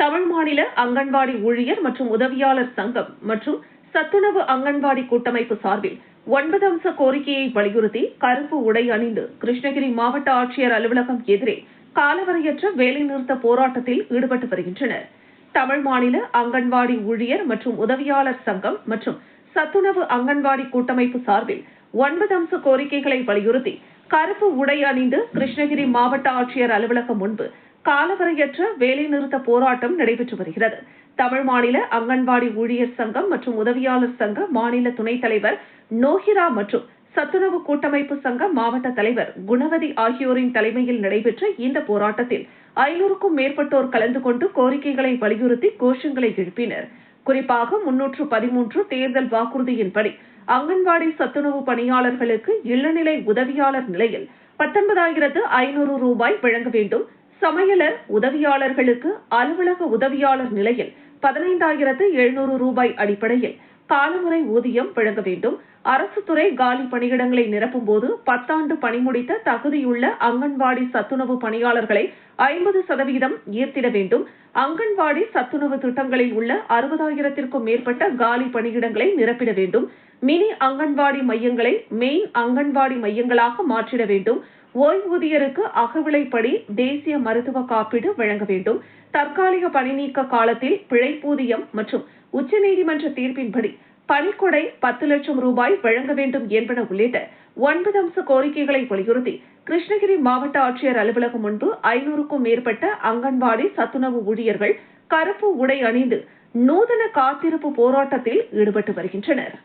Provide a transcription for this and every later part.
தமிழ் மாநில அங்கன்வாடி ஊழியர் மற்றும் உதவியாளர் சங்கம் மற்றும் சத்துணவு அங்கன்வாடி கூட்டமைப்பு சார்பில் ஒன்பது அம்ச கோரிக்கையை வலியுறுத்தி கருப்பு உடை அணிந்து கிருஷ்ணகிரி மாவட்ட ஆட்சியர் அலுவலகம் எதிரே காலவரையற்ற வேலைநிறுத்த போராட்டத்தில் ஈடுபட்டு வருகின்றனர். தமிழ் மாநில அங்கன்வாடி ஊழியர் மற்றும் உதவியாளர் சங்கம் மற்றும் சத்துணவு அங்கன்வாடி கூட்டமைப்பு சார்பில் ஒன்பது அம்ச கோரிக்கைகளை வலியுறுத்தி கருப்பு உடை அணிந்து கிருஷ்ணகிரி மாவட்ட ஆட்சியர் அலுவலகம் முன்பு காலவரையற்ற வேலைநிறுத்த போராட்டம் நடைபெற்று வருகிறது. தமிழ் மாநில அங்கன்வாடி ஊழியர் சங்கம் மற்றும் உதவியாளர் சங்க மாநில துணைத் தலைவர் நோஹிரா மற்றும் சத்துணவு கூட்டமைப்பு சங்க மாவட்ட தலைவர் குணவதி ஆகியோரின் தலைமையில் நடைபெற்ற இந்த போராட்டத்தில் ஐநூறுக்கும் மேற்பட்டோர் கலந்து கொண்டு கோரிக்கைகளை வலியுறுத்தி கோஷங்களை எழுப்பினர். குறிப்பாக முன்னூற்று பதிமூன்று தேர்தல் வாக்குறுதியின்படி அங்கன்வாடி சத்துணவு பணியாளர்களுக்கு இளநிலை உதவியாளர் நிலையில் பத்தொன்பதாயிரத்து ஐநூறு ரூபாய் வழங்க வேண்டும். சமையலர் உதவியாளர்களுக்கு அலுவலக உதவியாளர் நிலையில் பதினைந்தாயிரத்து எழுநூறு ரூபாய் அடிப்படையில் காலமுறை ஊதியம் வழங்க வேண்டும். அரசு துறை காலி பணியிடங்களை நிரப்பும் போது பத்தாண்டு பணி முடித்த தகுதியுள்ள அங்கன்வாடி சத்துணவு பணியாளர்களை ஐம்பது சதவீதம் ஈர்த்திட வேண்டும். அங்கன்வாடி சத்துணவு திட்டங்களில் உள்ள அறுபதாயிரத்திற்கும் மேற்பட்ட காலி பணியிடங்களை நிரப்பிட வேண்டும். மினி அங்கன்வாடி மையங்களை மெயின் அங்கன்வாடி மையங்களாக மாற்றிட வேண்டும். ஓய்வூதியருக்கு அகவிலைப்படி தேசிய மருத்துவ காப்பீடு வழங்க வேண்டும். தற்காலிக பணிநீக்க காலத்தில் பிழைப்பூதியம் மற்றும் உச்சநீதிமன்ற தீர்ப்பின்படி பணிக்கொடை பத்து லட்சம் ரூபாய் வழங்க வேண்டும் என்பன உள்ளிட்ட ஒன்பது அம்ச கோரிக்கைகளை வலியுறுத்தி கிருஷ்ணகிரி மாவட்ட ஆட்சியர் அலுவலகம் முன்பு ஐநூறுக்கும் மேற்பட்ட அங்கன்வாடி சத்துணவு ஊழியர்கள் கருப்பு உடை அணிந்து நூதன காத்திருப்பு போராட்டத்தில் ஈடுபட்டு வருகின்றனர்.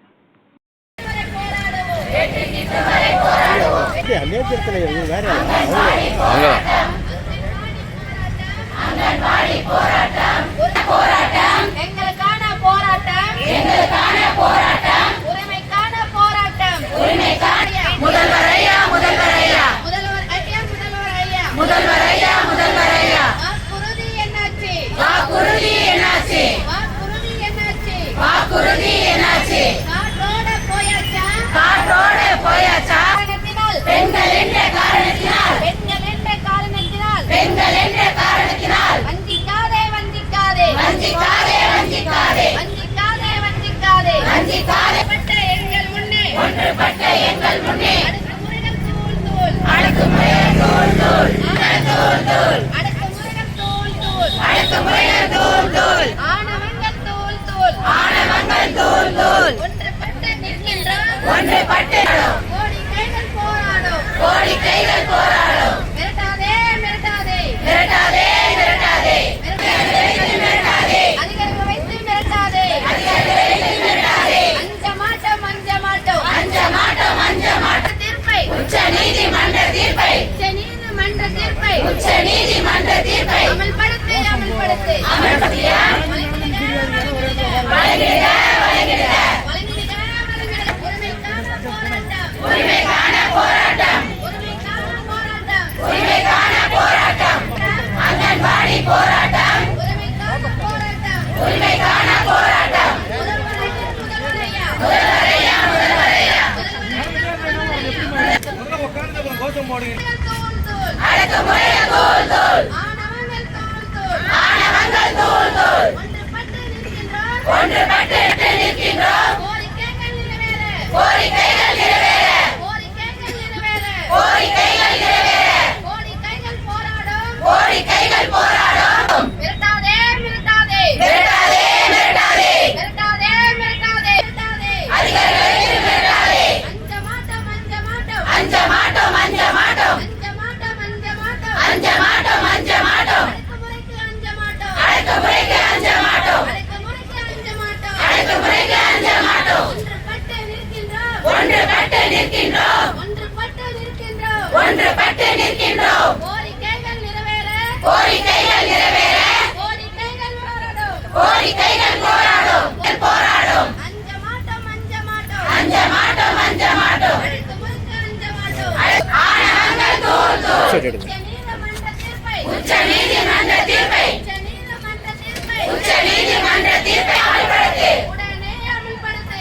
நேத்திரத்தில் முதல்வர் ஐயா முதல்வர் ஐயா முதல்வர் ஐயா வாக்குறுதி என்னாச்சு? வாக்குறுதி என்னாச்சு? வாக்குறுதி என்னாச்சு வாக்குறுதி என்னாச்சு? காற்றோட போயாச்சா? காற்றோட போயாச்சா? காரணத்தினால். பெண்கள் என்ற காரணத்தினால். பெண்கள் என்ற காரணத்தினால். பெண்கள் என்ற காரணத்தினால். வஞ்சிக்காதே வஞ்சிக்காதே. வஞ்சிக்காதே வஞ்சிக்காதே. வஞ்சிக்காதே வஞ்சிக்காதே. வஞ்சிக்காதே. பட்ட எங்கள் முன்னே. ஒன்றுபட்ட எங்கள் முன்னே. ஒன்றுபட்டு போராடும். கோடிக்கைகள் போராடும். மிரட்டாதே மிரட்டாதே. மிரட்டாதே மிரட்டாதே. மிரட்டாதே அதிகாரம் வைத்து மிரட்டாதே. அதிகாரம் வைத்து மிரட்டாதே. அஞ்ச மாட்டோம் அஞ்ச மாட்டோம். அஞ்ச மாட்டோம் அஞ்ச மாட்டோம். தீர்ப்பை. உச்ச நீதிமன்ற தீர்ப்பை. உச்ச நீதிமன்ற தீர்ப்பை. உச்ச நீதிமன்ற தீர்ப்பை. அமல்படுத்து அமல்படுத்து. அமல்படுத்தியா வழங்கிடுக வழங்கிடுக வழங்கிடுக வழங்கிடுக உரிமைக்கான போராட்டம் உரிமைக்கான போராட்டம் உரிமைக்கான போராட்டம் உரிமைக்கான போராட்டம் அங்கன்வாடி போராட்டம். உரிமைக்கான போராட்டம். முதல்வரையா முதல்வரையா அடக்குமுறைய தோல் தோல் ஆணவங்கள் தோல் தோல் ஒன்றுபட்டு நிற்கின்றோம் ஒன்றுபட்டு நிற்கின்றோம் கோரிக்கைகள் நிறைவேற கோரிக்கைகள் நிறைவேற கோரிக்கைகள் நிறைவேற கோரிக்கைகள் நிறைவேற கோரிக்கைகள் போராடும் கோரிக்கைகள் போராடும் மிரட்டாதே மிரட்டாதே மிரட்டாதே மிரட்டாதே மிரட்டாதே மிரட்டாதே மிரட்டாதே அதிகாரிகளுக்கு மிரட்டாதே அஞ்ச மாட்டோம் அஞ்ச மாட்டோம் அஞ்ச மாட்டோம் அஞ்ச மாட்டோம் அஞ்ச மாட்டோம் அஞ்ச மாட்டோம் அஞ்ச மாட்டோம் அடக்குமுறைக்கு அஞ்ச மாட்டோம் அடக்குமுறைக்கு அஞ்ச மாட்டோம் அடக்குமுறைக்கு அஞ்ச மாட்டோம் அடக்குமுறைக்கு அஞ்ச மாட்டோம் ஒன்றுபட்டு நிற்கின்றோம். கோரிக்கைகள் நிறைவேற கோரிக்கைகள் நிறைவேற. கோரிக்கைகள் போராடும். கோரிக்கைகள் போராடும். போராடும் அஞ்ச மாட்டோம் அஞ்ச மாட்டோம். அஞ்ச மாட்டோம் அஞ்ச மாட்டோம் ஆணவங்கள் தோல் தோல் உச்ச நீதிமன்ற தீர்ப்பை உச்ச நீதிமன்ற தீர்ப்பை உச்ச நீதிமன்ற தீர்ப்பை அமல்படுத்து உடனே அமல்படுத்து.